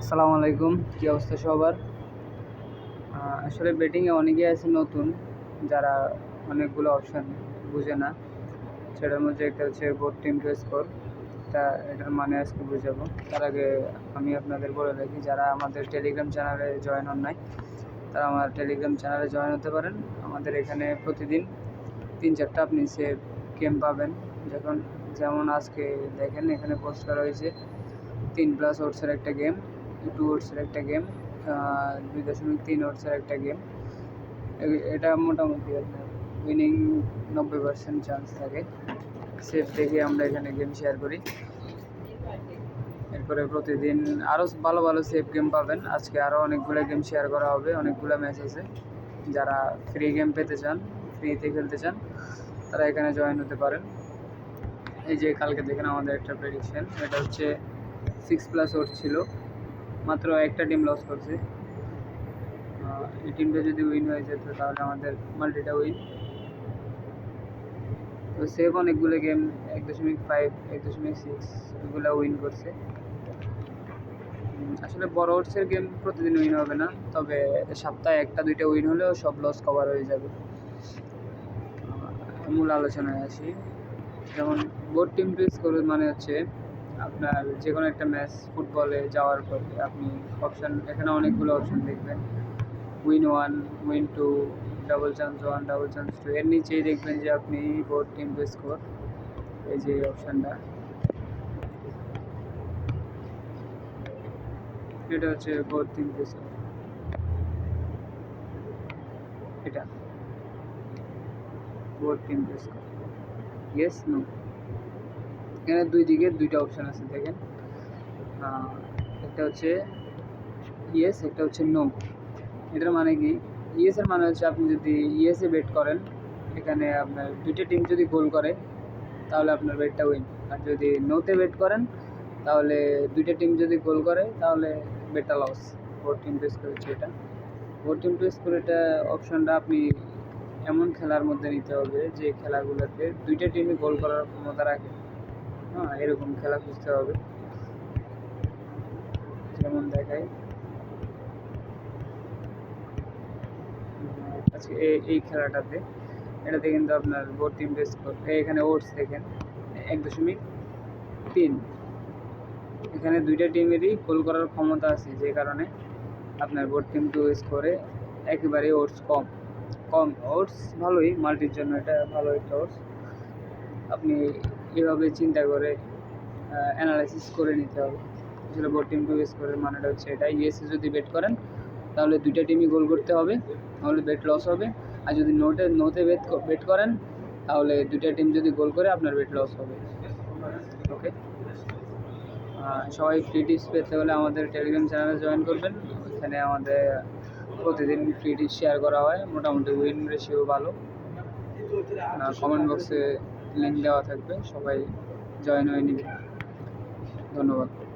আসসালামু আলাইকুম, কী অবস্থা সবার? আসলে ব্যাটিংয়ে অনেকেই আছে নতুন, যারা অনেকগুলো অপশান বুঝে না। সেটার মধ্যে একটা হচ্ছে বোর্ড টিম টু স্কোর তা এটার মানে আজকে বুঝাবো। তার আগে আমি আপনাদের বলে রাখি, যারা আমাদের টেলিগ্রাম চ্যানেলে জয়েন হন নাই, তারা আমার টেলিগ্রাম চ্যানেলে জয়েন হতে পারেন। আমাদের এখানে প্রতিদিন তিন চারটা আপনি সে গেম পাবেন। যখন যেমন আজকে দেখেন, এখানে পোস্ট করা হয়েছে, তিন প্লাস ওটসের একটা গেম টু ওটসের একটা গেম দুই দশমিক তিন ওটসের একটা গেম এটা মোটামুটি আপনার উইনিং নব্বই পার্সেন্ট চান্স থাকে। সেফ দেখে আমরা এখানে গেম শেয়ার করি। এরপরে প্রতিদিন আরও ভালো ভালো সেফ গেম পাবেন। আজকে আরও অনেকগুলো গেম শেয়ার করা হবে, অনেকগুলো ম্যাচ আছে। যারা ফ্রি গেম পেতে চান ফ্রিতে খেলতে চান, তারা এখানে জয়েন হতে পারেন। এই যে কালকে দেখেন আমাদের একটা প্রেডিকশন এটা হচ্ছে সিক্স প্লাস ওর ছিল। মাত্র একটা টিম লস করছে। এই টিমটা যদি উইন হয়ে যেত, তাহলে আমাদের মাল্টিটা উইন তো সেভ অনেকগুলো গেম এক দশমিক ফাইভ এক দশমিক সিক্স এগুলো উইন করছে। আসলে বড় ওটসের গেম প্রতিদিন উইন হবে না, তবে সপ্তাহে একটা, দুইটা উইন হলেও সব লস কভার হয়ে যাবে। মূল আলোচনায় আসি। যেমন বোর্ড টিম টু স্কোর মানে হচ্ছে আপনার যে কোনো একটা ম্যাচ ফুটবলে যাওয়ার পরে আপনি অপশান এখানে অনেকগুলো অপশান দেখবেন। Win one win two double chance one double chance two এর নিচেই দেখবেন যে আপনি বোর্ড টিম টু স্কোর এই যে অপশানটা এটা হচ্ছে বোর্ড টিম টু স্কোর এটা। Both team to score yes no এখানে দুই দিকে দুইটা অপশান আছে, দেখেন। একটা হচ্ছে ইয়েস একটা হচ্ছে নো এটার মানে কি? ইয়েসের মানে হচ্ছে আপনি যদি ইয়েসে বেট করেন, এখানে আপনার দুইটা টিম যদি গোল করে, তাহলে আপনার বেটটা উইন আর যদি নোতে বেট করেন, তাহলে দুইটা টিম যদি গোল করে, তাহলে বেটটা লস ফোর টিম স্কোর হচ্ছে এটা। ফোর টিম টু স্কোর এটা অপশনটা আপনি এমন খেলার মধ্যে নিতে হবে যে খেলাগুলোতে দুইটা টিমই গোল করার ক্ষমতা রাখে। হ্যাঁ এরকম খেলা খুঁজতে হবে। যেমন দেখাই। আজকে এই খেলাটাতে, এটাতে কিন্তু আপনার বোর্ড টিম এখানে ওটস দেখেন, এক দশমিক তিন। এখানে দুইটা টিমেরই গোল করার ক্ষমতা আছে, যে কারণে আপনার বোর্ড টিম টু স্কোরে একেবারে ওটস কম। কম ওটস ভালোই মাল্টির জন্য এটা ভালো একটা ওটস আপনি এভাবে চিন্তা করে অ্যানালাইসিস করে নিতে হবে। আসলে বোর্ড টিম টু স্কোরের মানেটা হচ্ছে এটা ইএসএ যদি বেট করেন, তাহলে দুইটা টিমই গোল করতে হবে, তাহলে বেট লস হবে। আর যদি নোটে নোতে বেট বেট করেন, তাহলে দুইটা টিম যদি গোল করে, আপনার বেট লস হবে। ওকে সবাই ফ্রি টিপস পেতে হলে আমাদের টেলিগ্রাম চ্যানেলে জয়েন করবেন। এখানে আমাদের প্রতিদিন ফ্রি টিপস শেয়ার করা হয়। মোটামুটি উইন রেশিও ভালো। কমেন্ট বক্সে লিঙ্ক দেওয়া থাকবে সবাই জয়েন হয়ে নিবে। ধন্যবাদ।